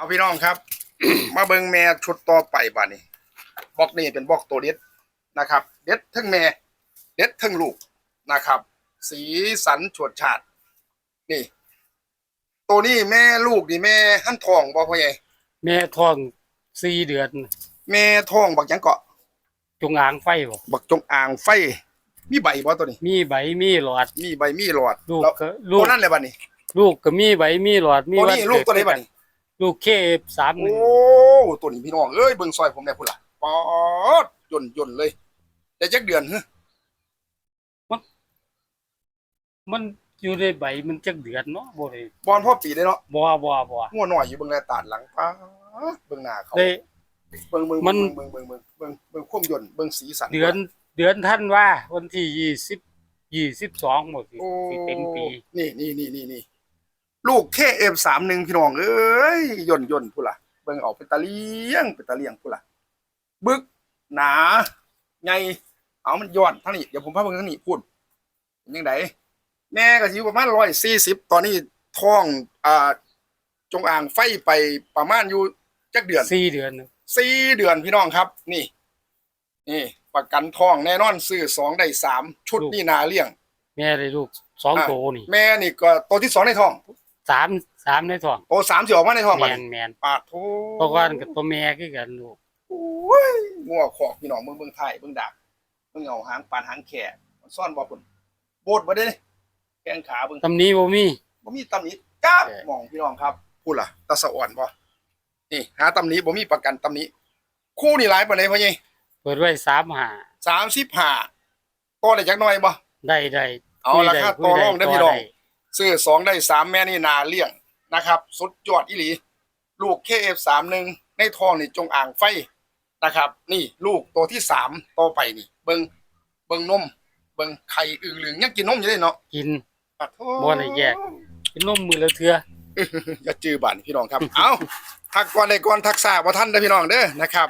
เอาพี่น้องครับ มาเบิ่งแม่ชุดต่อไปบ้านี้บล็อกนี้เป็นบล็อกตัวเด็ดนะครับ เด็ดทั้งแม่เด็ดทั้งลูกนะครับ สีสันฉวดฉาดนี่ ตัวนี้แม่ลูกนี่แม่หั่นทองบ่พ่อใหญ่แม่ท้องสี่เดือน แม่ทองบักหยังเกาะจงอางไฟบ่บักจงอ่างไฟ มีใบบ่ตัวนี้ มีใบมีหลอด มีใบมีหลอดลูกแล้วก็ลูตักวนั้นเลยบัดนี้ลูกก็มีใบมีหลอดมีตัววันี้ลูกตัวนี้บัดนี้ ลูกเคฟสามหนึ่งโอ้ตัวนี้พี่น้องเอ้ยเบิ่งซอยผมได้พุ่นล่ะปอดย่นย่นเลยได้จักเดือนฮะมันอยู่ในใบมันจักเดือนเนาะบ่ได้บอลพ่อปีได้เนาะบ่บ่บ่งัวหน่อยอยู่เบิ่งแลตาดหลังป้าดเบิ่งหน้าเขาได้เบิ่งเบิ่งมันเบิ่งเบิ่งเบิ่งเบิ่งเบิ่งความย่นเบิ่งสีสันเดือน เดือนท่านว่าวันที่ยี่สิบยี่สิบสองหมดสิโอ้สิเต็มปี นี่นี่นี่นี่นี่ ลูก KF31 พี่น้องเอ้ยย่นย่นพุ่นล่ะเบิ่งออกเป็นตาเลี้ยงเป็นตาเลี้ยงพุ่นล่ะบึกหนาไงเอามันย้อนทางนี้เดี๋ยวผมพาเบิ่งทางนี้พูดเป็นจังไดแม่ก็สิอยู่ประมาณ140ตอนนี้ท้องอ่าจงอ่างไฟไปประมาณอยู่จักเดือนสี่เดือนน่ะสี่เดือนพี่น้องครับ นี่ นี่ประกันทองแน่นอนซื้อสองได้สามชุดนี่นาเลี้ยง แม่ได้ลูกสองอะโตนี่ แม่นี่ก็ตัวที่สองในท้อง สามสามในท้องโอ้สามสิออกมาในท้องแมบัดนนี้แมนปาดโถเพราะว่ากับตัวแม่คือกันลูกโอ้ยงัวขอกพี่น้องเบิ่งเบิ่งไทยเบิ่งดักเบิ่งเอาหางปานหางแข่มันซ่อนบ่ปุ่นโบดบ่ได้นี่แข้งขาเบิ่งตำนี้บ่มี บ่มีตำหนิจ้าบเออมองพี่น้องครับพูดล่ะตาสะอ่อนบ่นี่หาตำหนิบ่มีประกันตำหนิคู่นี่หลายปานใดพ่อใหญ่เปิดไว้สามหา35ต่อได้จักหน่อยบ่ ได้ได้เอาคุยราได้คาคุต่อยได้รองได้ต่พี่น้องได้ ซื้อสองได้สามแม่นี่นาเลี้ยงนะครับ สุดยอดอีหลี ลูก KF31 ในทองนี่จงอ่างไฟนะครับ นี่ลูกตัวที่สามต่อไปนี่ เบิงเบิงนม เบิงไข่อึ่งเหลืองยังกินนมอยู่เลยเนาะกินปะโถบ่ได้แยกเป็นนมมือละเทืออย่าจื้อบันพี่น้องครับ เอาทักก่อนเลยก่อนทักษาว่าท่านเด้อพี่น้องเด้อนะครับ